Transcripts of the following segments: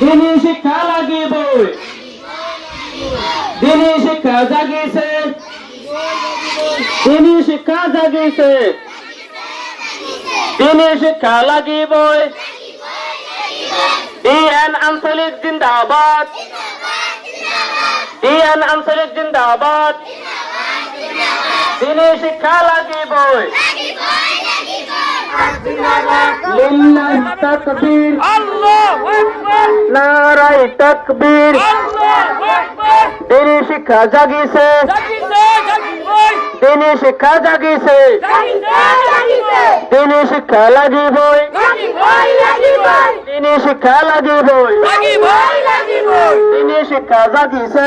দিনী শিক্ষা লাগিবই। দিনী শিক্ষা জাগিছে। দিনী শিক্ষা জাগিছে। দিনী শিক্ষা লাগিবই। ডিএন আঞ্চলিক জিন্দাবাদ। ডিএন আঞ্চলিক জিন্দাবাদ। দিনী শিক্ষা লাগিবই। লিল্লাহি তাকবীর। নারাই তাকবীর। দিনী শিক্ষা জাগিছে দিনী শিক্ষা জাগিছে জাগিছে শিক্ষা লাগিবই। লাগিবই লাগিবই। শিক্ষা লাগিবই। লাগিবই লাগিবই। শিক্ষা জাগিছে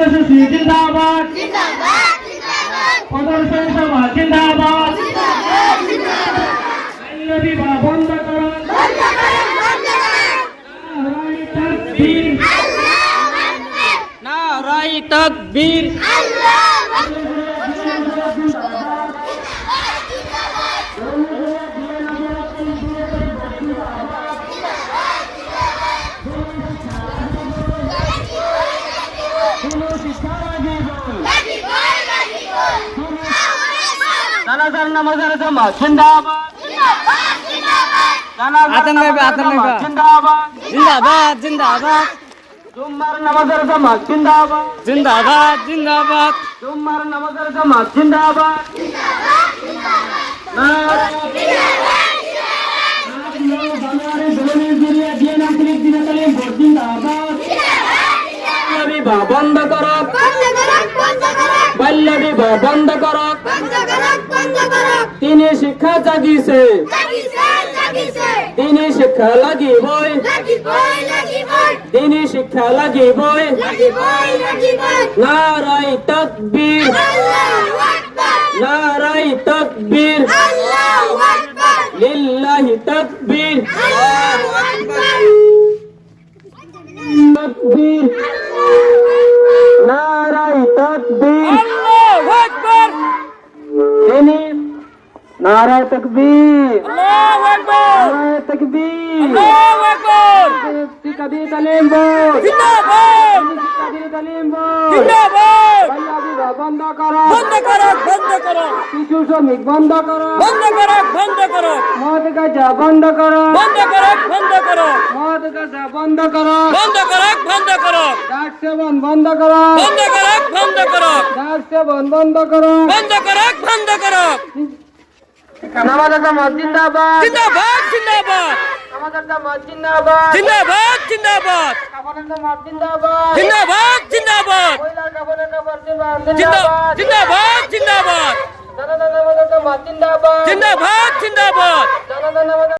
কার্যসূচি জিন্দাবাদ। প্রদর্শন সভা জিন্দাবাদ। বিবাহ বন্ধ করুন নারাই তাকবীর। নারাই তাকবীর জানাজার নামাজের জামাত জিন্দাবাদ। জিন্দাবাদ। জিন্দাবাদ জুম্মার নামাজের জামাত জিন্দাবাদ। জিন্দাবাদ জিন্দাবাদ। জুম্মার নামাজের জামাত জিন্দাবাদ। বন্ধ করো। বন্ধ করো। তিনি শিক্ষা জাগিছে। তিনি শিক্ষা লাগিবই। তিনি শিক্ষা লাগিবই। নারায় তকবীর। নারায় তকবীর নারায় তকবীর কবি তালিম বোর্ড কবি তালিম বোর্ড বন্ধ করো বন্ধ করো বন্ধ করো শিশু শ্রমিক বন্ধ করো বন্ধ করো বন্ধ করো মদ গাঁজা বন্ধ করো বন্ধ করো বন্ধ করো মদ গাঁজা বন্ধ করো বন্ধ করো বন্ধ করো ডাক সেবন বন্ধ করো বন্ধ করো বন্ধ করো ডাক সেবন বন্ধ করো বন্ধ করো বন্ধ করো নামাজ জামাত জিন্দাবাদ। জিন্দাবাদ জিন্দাবাদ। নামাজ জামাত জিন্দাবাদ। জিন্দাবাদ জিন্দাবাদ। কাফনের জামাত জিন্দাবাদ। জিন্দাবাদ জিন্দাবাদ। মহিলার কাফনের কাপড় জিন্দাবাদ। জিন্দাবাদ জিন্দাবাদ। জিন্দাবাদ। জিন্দাবাদ জিন্দাবাদ।